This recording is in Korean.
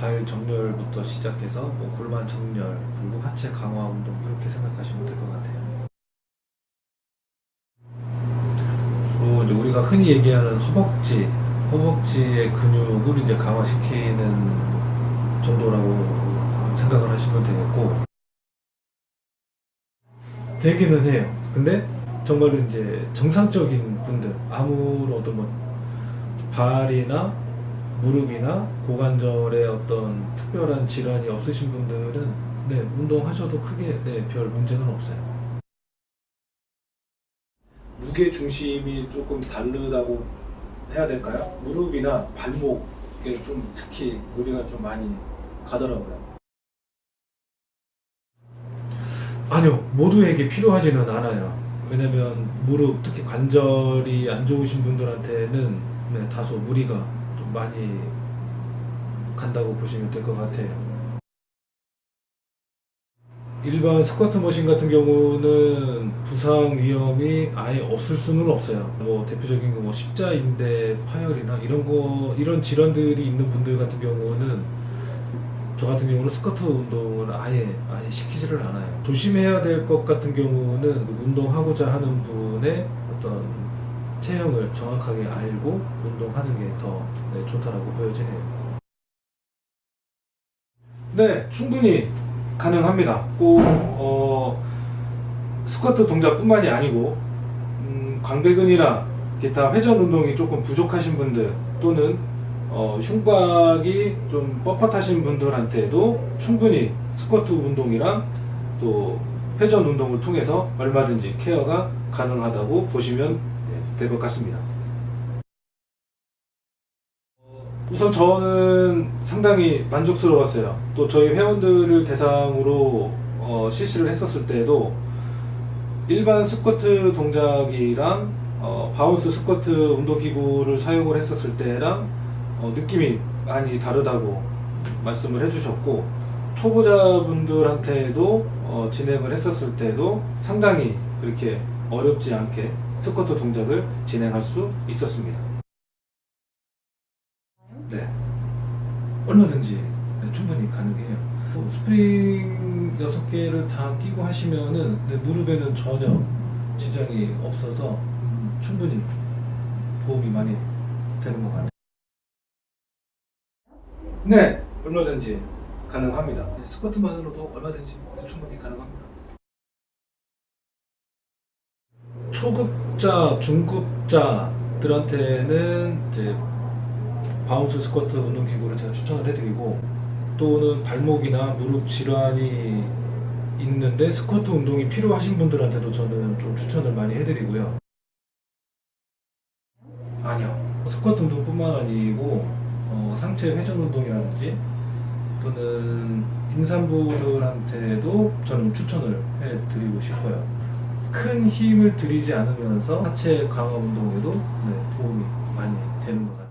정렬부터 시작해서 뭐 골반 정렬 그리고 하체 강화 운동 이렇게 생각하시면 될 것 같아요. 주로 이제 우리가 흔히 얘기하는 허벅지, 허벅지의 근육을 이제 강화시키는 정도라고 생각을 하시면 되겠고 되기는 해요. 근데 정말로 이제 정상적인 분들 아무런 어떤 뭐 발이나 무릎이나 고관절에 어떤 특별한 질환이 없으신 분들은 네 운동하셔도 크게 네, 별 문제는 없어요. 무게 중심이 조금 다르다고 해야 될까요? 무릎이나 발목에 좀 특히 무리가 좀 많이 가더라고요. 아니요, 모두에게 필요하지는 않아요. 왜냐면 무릎, 특히 관절이 안 좋으신 분들한테는 네, 다소 무리가 좀 많이 간다고 보시면 될 것 같아요. 일반 스쿼트 머신 같은 경우는 부상 위험이 아예 없을 수는 없어요. 뭐 대표적인 거 뭐 십자인대 파열이나 이런 거 이런 질환들이 있는 분들 같은 경우는 저 같은 경우는 스쿼트 운동을 아예 아예 시키지를 않아요. 조심해야 될 것 같은 경우는 운동하고자 하는 분의 어떤 체형을 정확하게 알고 운동하는 게 더 좋다라고 보여지네요. 네, 충분히 가능합니다. 꼭 어, 스쿼트 동작뿐만이 아니고 음, 광배근이나 기타 회전 운동이 조금 부족하신 분들 또는 어, 흉곽이 좀 뻣뻣하신 분들한테도 충분히 스쿼트 운동이랑 또 회전 운동을 통해서 얼마든지 케어가 가능하다고 보시면 될 것 같습니다. 우선 저는 상당히 만족스러웠어요. 또 저희 회원들을 대상으로 어, 실시를 했었을 때도 일반 스쿼트 동작이랑 어, 바운스 스쿼트 운동기구를 사용을 했었을 때랑 어, 느낌이 많이 다르다고 말씀을 해주셨고 초보자분들한테도 어, 진행을 했었을 때도 상당히 그렇게 어렵지 않게 스쿼트 동작을 진행할 수 있었습니다. 네. 얼마든지 네, 충분히 가능해요. 뭐 스프링 6개를 다 끼고 하시면은 네, 무릎에는 전혀 지장이 없어서 음, 충분히 도움이 많이 되는 것 같아요. 네, 얼마든지 가능합니다. 네, 스쿼트만으로도 얼마든지 충분히 가능합니다. 초급자, 중급자들한테는 이제 바운스 스쿼트 운동 기구를 제가 추천을 해드리고 또는 발목이나 무릎 질환이 있는데 스쿼트 운동이 필요하신 분들한테도 저는 좀 추천을 많이 해드리고요. 아니요. 스쿼트 운동뿐만 아니고 어, 상체 회전 운동이라든지 또는 임산부들한테도 저는 추천을 해드리고 싶어요. 큰 힘을 들이지 않으면서 하체 강화 운동에도 네, 도움이 많이 되는 것 같아요.